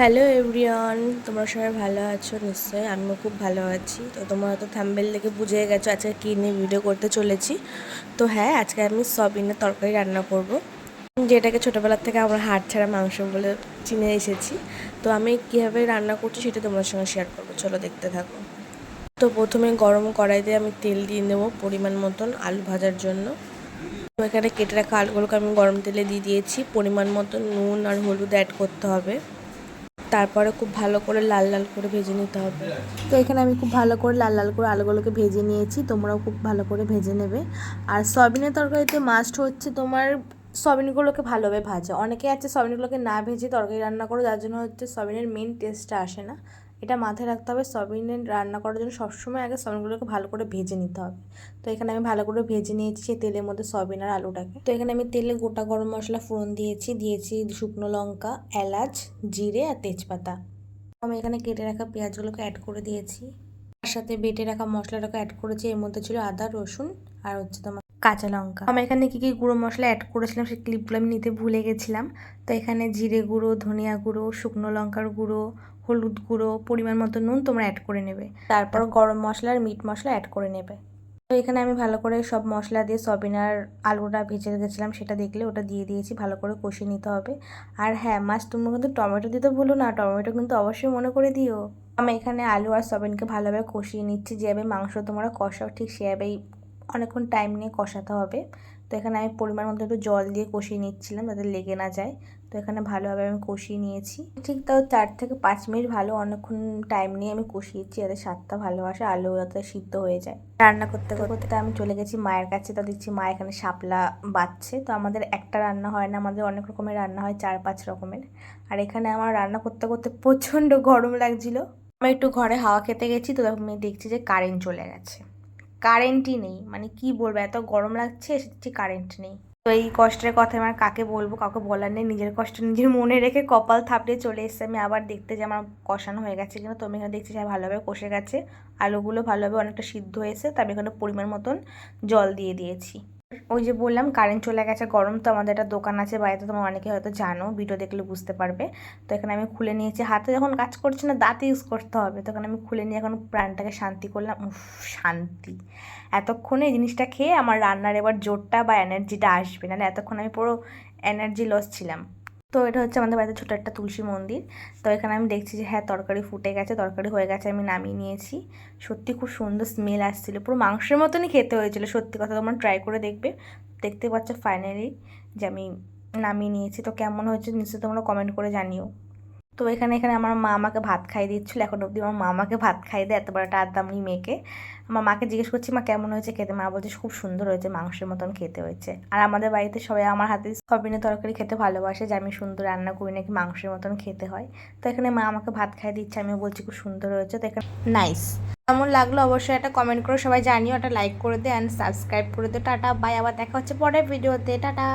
Hello everyone তোমরা সবাই ভালো আছো? নিশ্চয়ই আমিও খুব ভালো আছি। তো তোমরা হয়তো থাম্বেল দেখে বুঝে গেছো আজকে কী নিয়ে ভিডিও করতে চলেছি। তো হ্যাঁ আজকে আমি সবিনের তরকারি রান্না করব। যেটাকে ছোটোবেলার থেকে আমরা হাড় ছাড়া মাংস বলে চিনে এসেছি। তো আমি কীভাবে রান্না করছি সেটা তোমাদের সঙ্গে শেয়ার করব। চলো দেখতে থাকো। তো প্রথমে গরম কড়াইতে আমি তেল দিয়ে নেব পরিমাণ মতন আলু ভাজার জন্য। তো এখানে কেটে রাখা আলুগুলোকে আমি গরম তেলে দিয়ে দিয়েছি। পরিমাণ মতন নুন আর হলুদ অ্যাড করতে হবে। তারপরে খুব ভালো করে লাল লাল করে ভেজে নিতে হবে। তো এখানে আমি খুব ভালো করে লাল লাল করে আলুগুলোকে ভেজে নিয়েছি, তোমরাও খুব ভালো করে ভেজে নেবে। আর সয়াবিনের তরকারিতে মাস্ট হচ্ছে তোমার সয়াবিনগুলোকে ভালোভাবে ভাজা। অনেকে আছে সয়াবিনগুলোকে না ভেজে তরকারি রান্না করো, যার জন্য হচ্ছে সয়াবিনের মেন টেস্টটা আসে না। এটা মাথায় রাখতে হবে সয়াবিনের রান্না করার জন্য সবসময় আগে সয়াবিনগুলোকে ভালো করে ভেজে নিতে হবে। তো এখানে আমি ভালো করে ভেজে নিয়েছি সেই তেলের মধ্যে সয়াবিন আর আলুটাকে। তো এখানে আমি তেলে গোটা গরম মশলা ফোড়ন দিয়েছি দিয়েছি শুকনো লঙ্কা, এলাচ, জিরে আর তেজপাতা। আমি এখানে কেটে রাখা পেঁয়াজগুলোকে অ্যাড করে দিয়েছি। তার সাথে বেটে রাখা মশলাটাকে অ্যাড করেছি, এর মধ্যে ছিল আদা, রসুন আর হচ্ছে তোমার কাঁচা লঙ্কা। আমি এখানে কী কী গুঁড়ো মশলা অ্যাড করেছিলাম সেই ক্লিপগুলো আমি নিতে ভুলে গেছিলাম। তো এখানে জিরে গুঁড়ো, ধনিয়া গুঁড়ো, শুকনো লঙ্কার গুঁড়ো, হলুদ গুঁড়ো, পরিমাণ মতো নুন তোমরা অ্যাড করে নেবে। তারপর গরম মশলা আর মিট মশলা অ্যাড করে নেবে। তো এখানে আমি ভালো করে সব মশলা দিয়ে সবিনার আলুটা ভেজে গেছিলাম সেটা দেখলে ওটা দিয়ে দিয়েছি, ভালো করে কষিয়ে নিতে হবে। আর হ্যাঁ মাছ তোমরা কিন্তু টমেটো দিতে ভুলো না, টমেটো কিন্তু অবশ্যই মনে করে দিও। আমি এখানে আলু আর সবিনকে ভালোভাবে কষিয়ে নিচ্ছি, যেভাবে মাংস তোমরা কষাও ঠিক সেভাবেই অনেকক্ষণ টাইম নিয়ে কষাতে হবে। তো এখানে আমি পরিমাণ মতো একটু জল দিয়ে কষিয়ে নিচ্ছিলাম যাতে লেগে না যায়। তো এখানে ভালোভাবে আমি কষিয়ে নিয়েছি। ঠিক তাও চার থেকে পাঁচ মিনিট ভালো অনেকক্ষণ টাইম নিয়ে আমি কষিয়েছি যাতে স্বাদটা ভালো আসে আলু যাতে সিদ্ধ হয়ে যায়। রান্না করতে করতে আমি চলে গেছি মায়ের কাছে। তো দেখছি মা এখানে শাপলা বাচ্ছে তো আমাদের একটা রান্না হয় না, আমাদের অনেক রকমের রান্না হয়, চার পাঁচ রকমের। আর এখানে আমার রান্না করতে করতে প্রচণ্ড গরম লাগছিল। আমি একটু ঘরে হাওয়া খেতে গেছি, তো আমি দেখছি যে কারেন্ট চলে গেছে। কারেন্টই নেই। মানে কি বলব, এত গরম লাগছে সেটি কারেন্ট নেই। তো এই কষ্টের কথা আমার কাকে বলব, কাউকে বলার নেই। নিজের কষ্ট নিজের মনে রেখে কপাল থাপড়ে চলে এসছে। আমি আবার দেখতে যে আমার কষানো হয়ে গেছে কিনা। তুমি এখানে দেখছি যে ভালোভাবে কষে গেছে। আলুগুলো ভালোভাবে অনেকটা সিদ্ধ হয়েছে। তো আমি এখানে পরিমাণ মতন জল দিয়ে দিয়েছি। ওই যে বললাম কারেন্ট চলে গেছে, গরম তো আমাদের একটা দোকান আছে বাড়িতে, তোমার অনেকে হয়তো জানো ভিডিও দেখলে বুঝতে পারবে। তো এখানে আমি খুলে নিয়েছি, হাতে যখন কাজ করছি না দাঁত ইউজ করতে হবে। তখন আমি খুলে নিয়ে এখন প্রাণটাকে শান্তি করলাম, উফ, শান্তি। এতক্ষণে এই জিনিসটা খেয়ে আমার রান্নার এবার জোরটা বা এনার্জিটা আসবে, নাহলে এতক্ষণ আমি পুরো এনার্জি লস ছিলাম। তো এটা হচ্ছে আমাদের বাড়িতে ছোটো একটা তুলসী মন্দির। তো এখানে আমি দেখছি যে হ্যাঁ তরকারি ফুটে গেছে, তরকারি হয়ে গেছে, আমি নামিয়ে নিয়েছি। সত্যি খুব সুন্দর স্মেল আসছিল, পুরো মাংসের মতনই খেতে হয়েছিল, সত্যি কথা তোমরা ট্রাই করে দেখবে। দেখতে পাচ্ছ ফাইনালি যে, আমি নামিয়ে নিয়েছি। তো কেমন হয়েছে নিশ্চয়ই তোমরা কমেন্ট করে জানিও। তো এখানে এখানে আমার মা আমাকে ভাত খাই দিচ্ছিল। এখন অবধি আমার মা আমাকে ভাত খাই দেয়, এত বড় একটা আদামনি মেয়েকে। আমার মাকে জিজ্ঞেস করছি, মা, কেমন হয়েছে খেতে? মা বলছে, খুব সুন্দর হয়েছে, মাংসের মতন খেতে হয়েছে। আর আমাদের বাড়িতে সবাই আমার হাতে সবিনের তরকারি খেতে ভালোবাসে, যে আমি সুন্দর রান্না করি নাকি মাংসের মতন খেতে হয়। তো এখানে মা আমাকে ভাত খাই দিচ্ছে, আমিও বলছি, খুব সুন্দর হয়েছে। তো এখানে নাইস। কেমন লাগল অবশ্যই একটা কমেন্ট করে সবাই জানিও, একটা লাইক করে দে অ্যান্ড সাবস্ক্রাইব করে দে। টাটা বাই আবার দেখা হচ্ছে পরের ভিডিওতে টাটা।